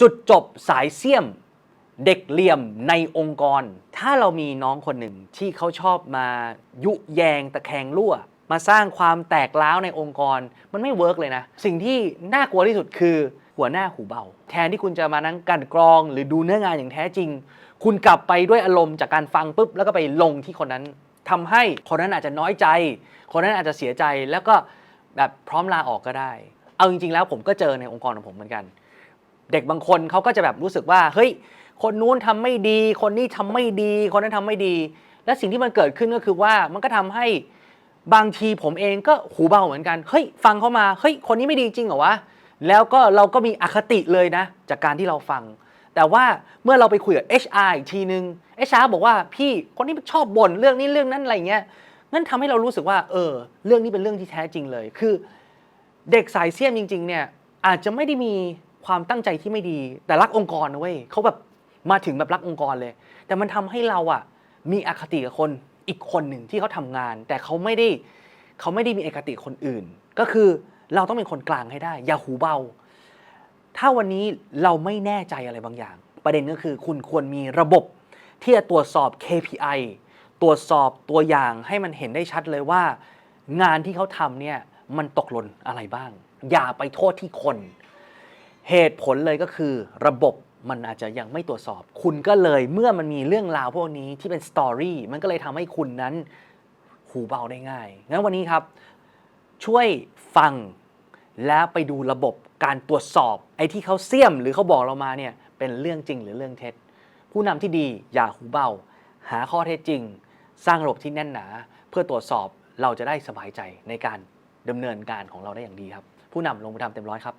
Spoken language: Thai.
จุดจบสายเสี่ยม เด็กเหลี่ยมในองค์กร ถ้าเรามีน้องคนหนึ่งที่เขาชอบมายุแยงตะแคงรั่ว มาสร้างความแตกร้าวในองค์กร มันไม่เวิร์กเลยนะ สิ่งที่น่ากลัวที่สุดคือหัวหน้าหูเบา แทนที่คุณจะมานั่งกันกรอง หรือดูเนื้องานอย่างแท้จริง คุณกลับไปด้วยอารมณ์จากการฟังปุ๊บแล้วก็ไปลงที่คนนั้นทำให้คนนั้นอาจจะน้อยใจ คนนั้นอาจจะเสียใจแล้วก็แบบพร้อมลาออกก็ได้ เอาจริงๆแล้วผมก็เจอในองค์กรของผมเหมือนกัน เด็กบางคนเขาก็จะแบบรู้สึกว่าเฮ้ยคนนู้นทำไม่ดี คนนี้ทำไม่ดี คนนั้นทำไม่ดี และสิ่งที่มันเกิดขึ้นก็คือว่ามันก็ทำให้บางทีผมเองก็หูเบาเหมือนกันเฮ้ยฟังเขามาเฮ้ยคนนี้ไม่ดีจริงเหรอวะแล้วก็เราก็มีอคติเลยนะ จากการที่เราฟัง แต่ว่าเมื่อเราไปคุยกับ HR อีกทีนึง HR บอกว่าพี่คนนี้ชอบบ่นเรื่องนี้เรื่องนั้นอะไรเงี้ยนั่นทำให้เรารู้สึกว่า เออ เรื่องนี้เป็นเรื่องที่แท้จริงเลย คือ เด็กสายเสี้ยมจริง ๆ เนี่ยอาจจะไม่ได้มี ความตั้งใจที่ไม่ดี แต่รักองค์กรนะเว้ยเขาแบบมาถึงแบบรักองค์กรเลย แต่มันทำให้เราอะมีอคติกับคนอีกคนหนึ่งที่เขาทำงาน แต่เขาไม่ได้เขาไม่ได้มีอคติคนอื่น ก็คือเราต้องเป็นคนกลางให้ได้ อย่าหูเบา ถ้าวันนี้เราไม่แน่ใจอะไรบางอย่าง ประเด็นก็คือคุณควรมีระบบที่จะตรวจสอบ KPI ตรวจสอบตัวอย่างให้มันเห็นได้ชัดเลยว่า งานที่เขาทำเนี่ยมันตกหล่นอะไรบ้าง อย่าไปโทษที่คน เหตุผลเลยก็คือระบบมันอาจจะยังไม่ตรวจสอบ คุณก็เลยเมื่อมันมีเรื่องราวพวกนี้ที่เป็นสตอรี่มันก็เลยทำให้คุณนั้นหูเบาได้ง่าย งั้นวันนี้ครับ ช่วยฟังแล้วไปดูระบบการตรวจสอบ ไอ้ที่เขาเสี่ยมหรือเขาบอกเรามาเนี่ยเป็นเรื่องจริงหรือเรื่องเท็จ ผู้นำที่ดีอย่าหูเบา หาข้อเท็จจริง สร้างระบบที่แน่นหนา เพื่อตรวจสอบเราจะได้สบายใจในการดำเนินการของเราได้อย่างดีครับ ผู้นำลงมือทำเต็มร้อยครับ